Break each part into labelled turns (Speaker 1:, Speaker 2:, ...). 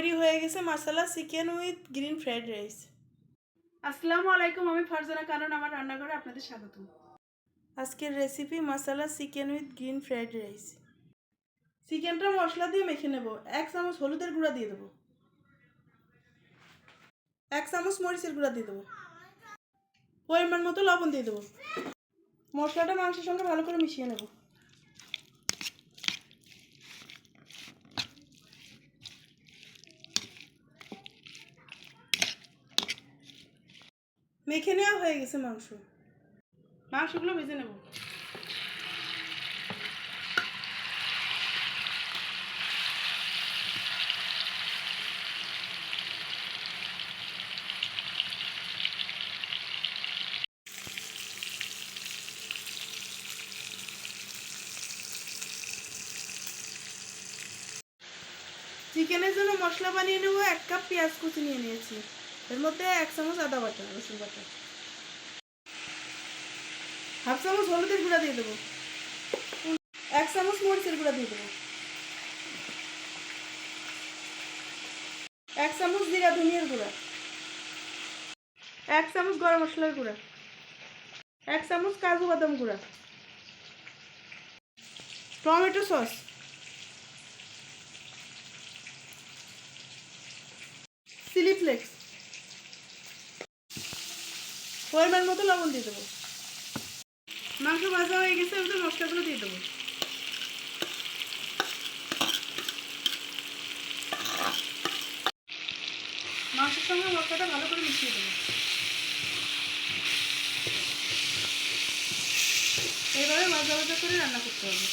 Speaker 1: তৈরি হয়ে গেছে masala chicken with green fried rice.
Speaker 2: আসসালামু আলাইকুম আমি ফারজানা কারণ আমার রান্নাঘরে আপনাদের স্বাগত।
Speaker 1: আজকের recipe masala chicken with green fried rice. চিকেনটা মশলা দিয়ে মেখে নেব এক চামচ হলুদের গুঁড়া দিয়ে দেবো। এক চামচ মরিচের গুঁড়া দিয়ে দেবো। পরিমাণ মতো লবণ দিয়ে দেবো। মশলাটা মাংসের সঙ্গে ভালো করে মিশিয়ে নেব। মেখে নেওয়া হয়ে গেছে মাংস। মাংসগুলো ভেজে নেব। চিকেনের জন্য মশলা বানিয়ে নেব, এক কাপ পেঁয়াজ কুচি নিয়ে নিয়েছি। এর মধ্যে এক চামচ আদা বাটা, রসুন বাটা। হাফ চামচ হলুদের গুঁড়া দিয়ে দেবো। এক চামচ মরিচের গুঁড়া দিয়ে দেবো। এক চামচ জিরা ধনিয়ার গুঁড়া। এক চামচ গরম মশলার গুঁড়া। এক চামচ কাজু বাদাম গুঁড়া। Tomato sauce. Chili flakes. পরিমাণ মতো লবণ দিয়ে দেবো। মাংস ভাজা হয়ে গেছে, এবার মশলাগুলো দিয়ে দেবো। মাংসের সঙ্গে মশলাটা ভালো করে মিশিয়ে দেবো। এইভাবে ভাজা ভাজা করে রান্না করতে হবে।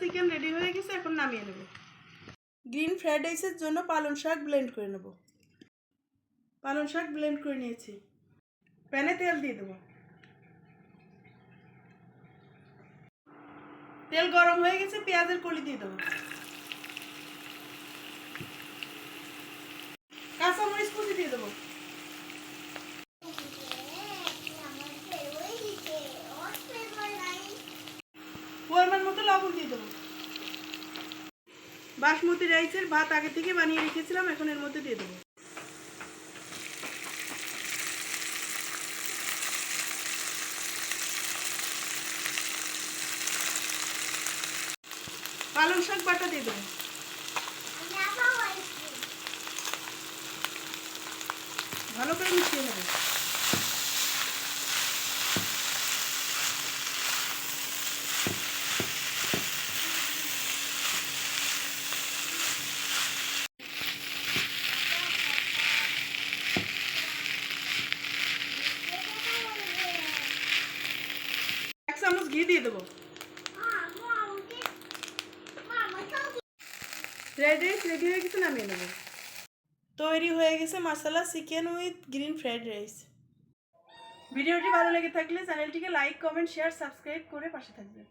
Speaker 1: চিকেন রেডি হয়ে গেছে এখন নামিয়ে নেব। গ্রিন ফ্রাইড রাইসের জন্য পালং শাক ব্লেন্ড করে নেব। পালং শাক ব্লেন্ড করে নিয়েছি। প্যানে তেল দিয়ে দেবো। তেল গরম হয়ে গেছে পেঁয়াজের কলি দিয়ে দেবো। কাঁচামরিচ কুচি দিয়ে দেবো। পরিমাণ মতো লবণ দিয়ে দেবো। বাসমতি রাইসের ভাত আগে থেকে বানিয়ে রেখেছিলাম, এখন এর মধ্যে দিয়ে দেবো। পালং শাক বাটা দিয়ে দেবো। ভালো করে মিশিয়ে নেব এক চামচ ঘি দিয়ে দেবো। রাইস রেডি হয়ে গেছে, নামিয়ে নেব। তৈরি হয়ে গেছে masala chicken with green fried rice ভিডিওটি ভালো লেগে থাকলে চ্যানেলটিকে লাইক কমেন্ট শেয়ার সাবস্ক্রাইব করে পাশে থাকবে।